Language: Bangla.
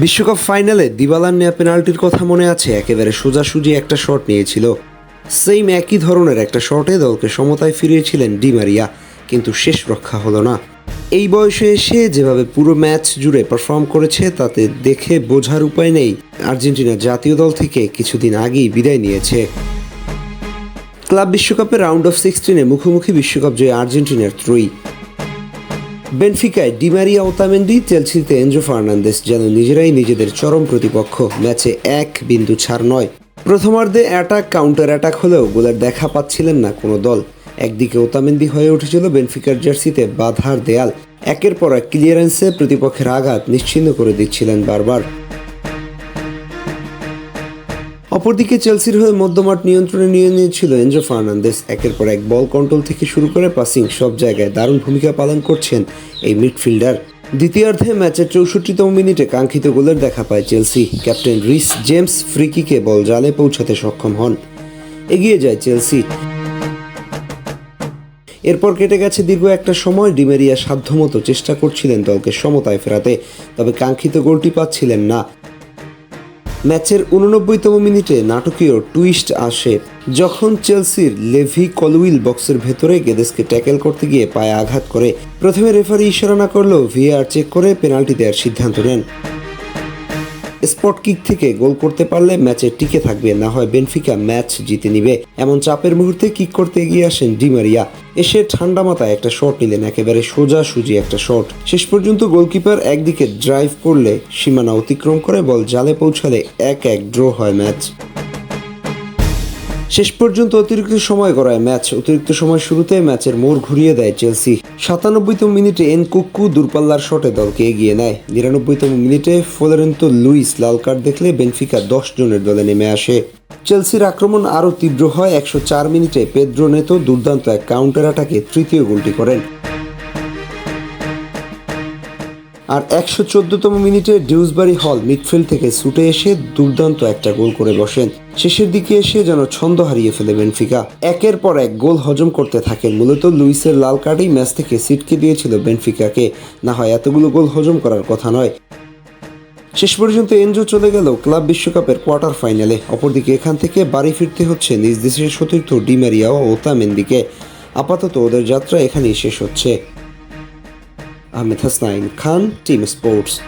বিশ্বকাপ ফাইনালে দিবালার নেয়া পেনাল্টির কথা মনে আছে। একেবারে সোজাসুজি একটা শট নিয়েছিল। সেম একই ধরনের একটা শটে দলকে সমতায় ফিরিয়েছিলেন ডি মারিয়া, কিন্তু শেষ রক্ষা হলো না। এই বয়সে এসে যেভাবে পুরো ম্যাচ জুড়ে পারফর্ম করেছে, তাতে দেখে বোঝার উপায় নেই। আর্জেন্টিনা জাতীয় দল থেকে কিছুদিন আগেই বিদায় নিয়েছে। ক্লাব বিশ্বকাপের রাউন্ড অফ সিক্সটিনে মুখোমুখি বিশ্বকাপ জয় আর্জেন্টিনার ত্রয়ী। বেনফিকায় ডিমারিয়া ওতামেন্ডি চেলসিতে এনজো ফার্নান্দেস যেন নিজেরাই নিজেদের চরম প্রতিপক্ষ। ম্যাচে এক বিন্দু ছাড় নয়। প্রথমার্ধে অ্যাটাক, কাউন্টার অ্যাটাক হলেও গোলের দেখা পাচ্ছিলেন না কোনো দল। একদিকে ওতামেন্দি হয়ে উঠেছিল বেনফিকার জার্সিতে বাধার দেয়াল। একের পর এক ক্লিয়ারেন্সে প্রতিপক্ষের আঘাত নিশ্চিন্ন করে দিচ্ছিলেন বারবার। অপরদিকে চেলসির হয়ে মধ্যমাঠ নিয়ন্ত্রণে নিয়ে নিয়েছিল এনজো ফার্নান্দেস। একের পর এক বল কন্ট্রোল থেকে শুরু করে পাসিং সব জায়গায় দারুণ ভূমিকা পালন করছেন এই মিডফিল্ডার। দ্বিতীয়ার্ধে ম্যাচের চৌষট্টিতম মিনিটে কাঙ্ক্ষিত গোলের দেখা পায় চেলসি। ক্যাপ্টেন রিস জেমস ফ্রিকিকে বল জালে পৌঁছাতে সক্ষম হন। এগিয়ে যায় চেলসি। এরপর কেটে গেছে দীর্ঘ একটা সময়। ডিমেরিয়া সাধ্যমতো চেষ্টা করছিলেন দলকে সমতায় ফেরাতে, তবে কাঙ্ক্ষিত গোলটি পাচ্ছিলেন না। ম্যাচের উননব্বইতম মিনিটে নাটকীয় টুইস্ট আসে, যখন চেলসির লেভি কলউইল বক্সের ভেতরে গেদেসকে ট্যাকেল করতে গিয়ে পায়ে আঘাত করে। প্রথমে রেফারি ইশারা না করলেও ভিআর চেক করে পেনাল্টি দেওয়ার সিদ্ধান্ত নেন। স্পট কিক থেকে গোল করতে পারলে ম্যাচে টিকে থাকবে, না হয় বেনফিকা ম্যাচ জিতে নিবে। এমন চাপের মুহূর্তে কিক করতে এগিয়ে আসেন ডিমারিয়া এসে ঠান্ডা মাথায় একটা শট নিলেন, একেবারে সোজা সুজি একটা শট শেষ পর্যন্ত গোলকিপার একদিকে ড্রাইভ করলে সীমানা অতিক্রম করে, বল জালে পৌঁছালে এক এক ড্র হয় ম্যাচ। শেষ পর্যন্ত অতিরিক্ত সময় গড়ায় ম্যাচ। অতিরিক্ত সময় শুরুতে ম্যাচের মোড় ঘুরিয়ে দেয় চেলসি। সাতানব্বইতম মিনিটে এন কুক্কু দূরপাল্লার শটে দলকে এগিয়ে নেয়। নিরানব্বইতম মিনিটে ফোলারেন্তো লুইস লাল কার্ড দেখলে বেনফিকা দশ জনের দলে নেমে আসে। চেলসির আক্রমণ আরও তীব্র হয়। একশো চার মিনিটে পেদ্রো নেতো দুর্দান্ত এক কাউন্টার অ্যাটাকে তৃতীয় গোলটি করেন। আর একশো চোদ্দতম মিনিটে ডিউসবারি হল মিডফিল্ড থেকে ছুটে এসে দুর্দান্ত একটা গোল করে বসেন। শেষের দিকে এসে যেন ছন্দ হারিয়ে ফেলে বেনফিকা। একের পর এক গোল হজম করতে থাকেন মূলত লুইসের লাল কার্ডেই ম্যাচ থেকে সিটকে দিয়েছিল বেনফিকাকে। না হয় এতগুলো গোল হজম করার কথা নয়। শেষ পর্যন্ত এনজো চলে গেল ক্লাব বিশ্বকাপের কোয়ার্টার ফাইনালে। অপরদিকে এখান থেকে বাড়ি ফিরতে হচ্ছে নিজ দেশের সতীর্থ ডিমারিয়া ও ওতামেন্দিকে। আপাতত ওদের যাত্রা এখানেই শেষ হচ্ছে। Ahmed Hasnain Khan, Team Sports.